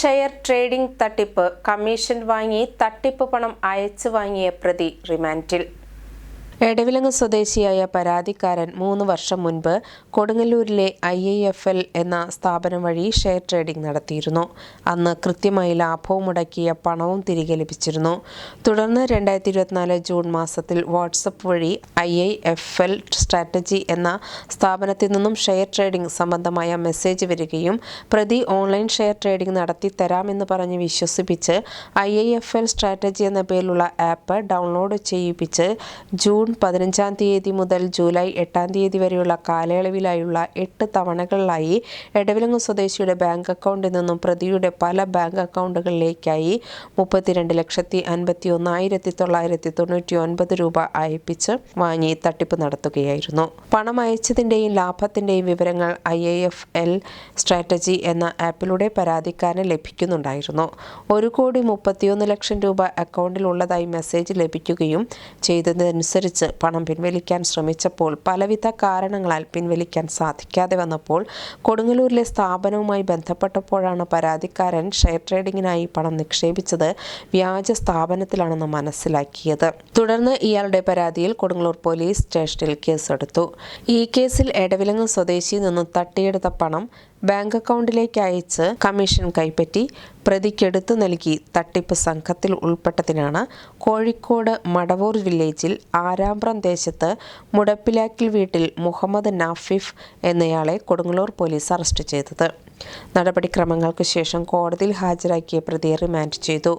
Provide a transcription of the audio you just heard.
Share trading തട്ടിപ്പ് commission വാങ്ങി തട്ടിപ്പ് പണം അയച്ചു വാങ്ങിയ പ്രതി റിമാൻഡിൽ. എടവിലങ്ങ് സ്വദേശിയായ പരാതിക്കാരൻ മൂന്ന് വർഷം മുൻപ് കൊടുങ്ങല്ലൂരിലെ ഐ ഐ എഫ് എൽ എന്ന സ്ഥാപനം വഴി ഷെയർ ട്രേഡിംഗ് നടത്തിയിരുന്നു. അന്ന് കൃത്യമായി ലാഭവും മുടക്കിയ പണവും തിരികെ ലഭിച്ചിരുന്നു. തുടർന്ന് രണ്ടായിരത്തി ഇരുപത്തിനാല് ജൂൺ മാസത്തിൽ വാട്സപ്പ് വഴി I I F L strategy എന്ന സ്ഥാപനത്തിൽ നിന്നും ഷെയർ ട്രേഡിംഗ് സംബന്ധമായ മെസ്സേജ് വരികയും പ്രതി ഓൺലൈൻ ഷെയർ ട്രേഡിംഗ് നടത്തി തരാമെന്ന് പറഞ്ഞ് വിശ്വസിപ്പിച്ച് I I F L strategy എന്ന പേരിലുള്ള ആപ്പ് ഡൗൺലോഡ് ചെയ്യിപ്പിച്ച് ജൂൺ പതിനഞ്ചാം തീയതി മുതൽ ജൂലൈ എട്ടാം തീയതി വരെയുള്ള കാലയളവിലായുള്ള എട്ട് തവണകളിലായി എടവിലങ്ങ് സ്വദേശിയുടെ ബാങ്ക് അക്കൗണ്ടിൽ നിന്നും പ്രതിയുടെ പല ബാങ്ക് അക്കൗണ്ടുകളിലേക്കായി മുപ്പത്തിരണ്ട് ലക്ഷത്തി അൻപത്തി ഒന്നായിരത്തി തൊള്ളായിരത്തി തൊണ്ണൂറ്റി ഒൻപത് രൂപ അയപ്പിച്ച് വാങ്ങി തട്ടിപ്പ് നടത്തുകയായിരുന്നു. പണം അയച്ചതിന്റെയും ലാഭത്തിന്റെയും വിവരങ്ങൾ I I F L strategy എന്ന ആപ്പിലൂടെ പരാതിക്കാരന് ലഭിക്കുന്നുണ്ടായിരുന്നു. ഒരു കോടി മുപ്പത്തിയൊന്ന് ലക്ഷം രൂപ അക്കൗണ്ടിലുള്ളതായി മെസ്സേജ് ലഭിക്കുകയും ചെയ്തതനുസരിച്ച് പണം പിൻവലിക്കാൻ ശ്രമിച്ചപ്പോൾ പലവിധ കാരണങ്ങളാൽ പിൻവലിക്കാൻ സാധിക്കാതെ വന്നപ്പോൾ കൊടുങ്ങല്ലൂരിലെ സ്ഥാപനവുമായി ബന്ധപ്പെട്ടപ്പോഴാണ് പരാതിക്കാരൻ ഷെയർ ട്രേഡിങ്ങിനായി പണം നിക്ഷേപിച്ചത് വ്യാജ സ്ഥാപനത്തിലാണെന്ന് മനസ്സിലാക്കിയത്. തുടർന്ന് ഇയാളുടെ പരാതിയിൽ കൊടുങ്ങല്ലൂർ പോലീസ് സ്റ്റേഷനിൽ കേസെടുത്തു. ഈ കേസിൽ എടവിലങ്ങ് സ്വദേശിയിൽ നിന്ന് തട്ടിയെടുത്ത പണം ബാങ്ക് അക്കൗണ്ടിലേക്ക് അയച്ച് കമ്മീഷൻ കൈപ്പറ്റി പ്രതിക്കെടുത്തു നൽകി തട്ടിപ്പ് സംഘത്തിൽ ഉൾപ്പെട്ടതിനാണ് കോഴിക്കോട് മടവൂർ വില്ലേജിൽ ആരാമ്പ്രം ദേശത്ത് മുടപ്പിലാക്കിൽ വീട്ടിൽ മുഹമ്മദ് നാഫിഫ് എന്നയാളെ കൊടുങ്ങല്ലൂർ പോലീസ് അറസ്റ്റ് ചെയ്തത്. നടപടിക്രമങ്ങൾക്ക് ശേഷം കോടതിയിൽ ഹാജരാക്കിയ പ്രതിയെ റിമാൻഡ് ചെയ്തു.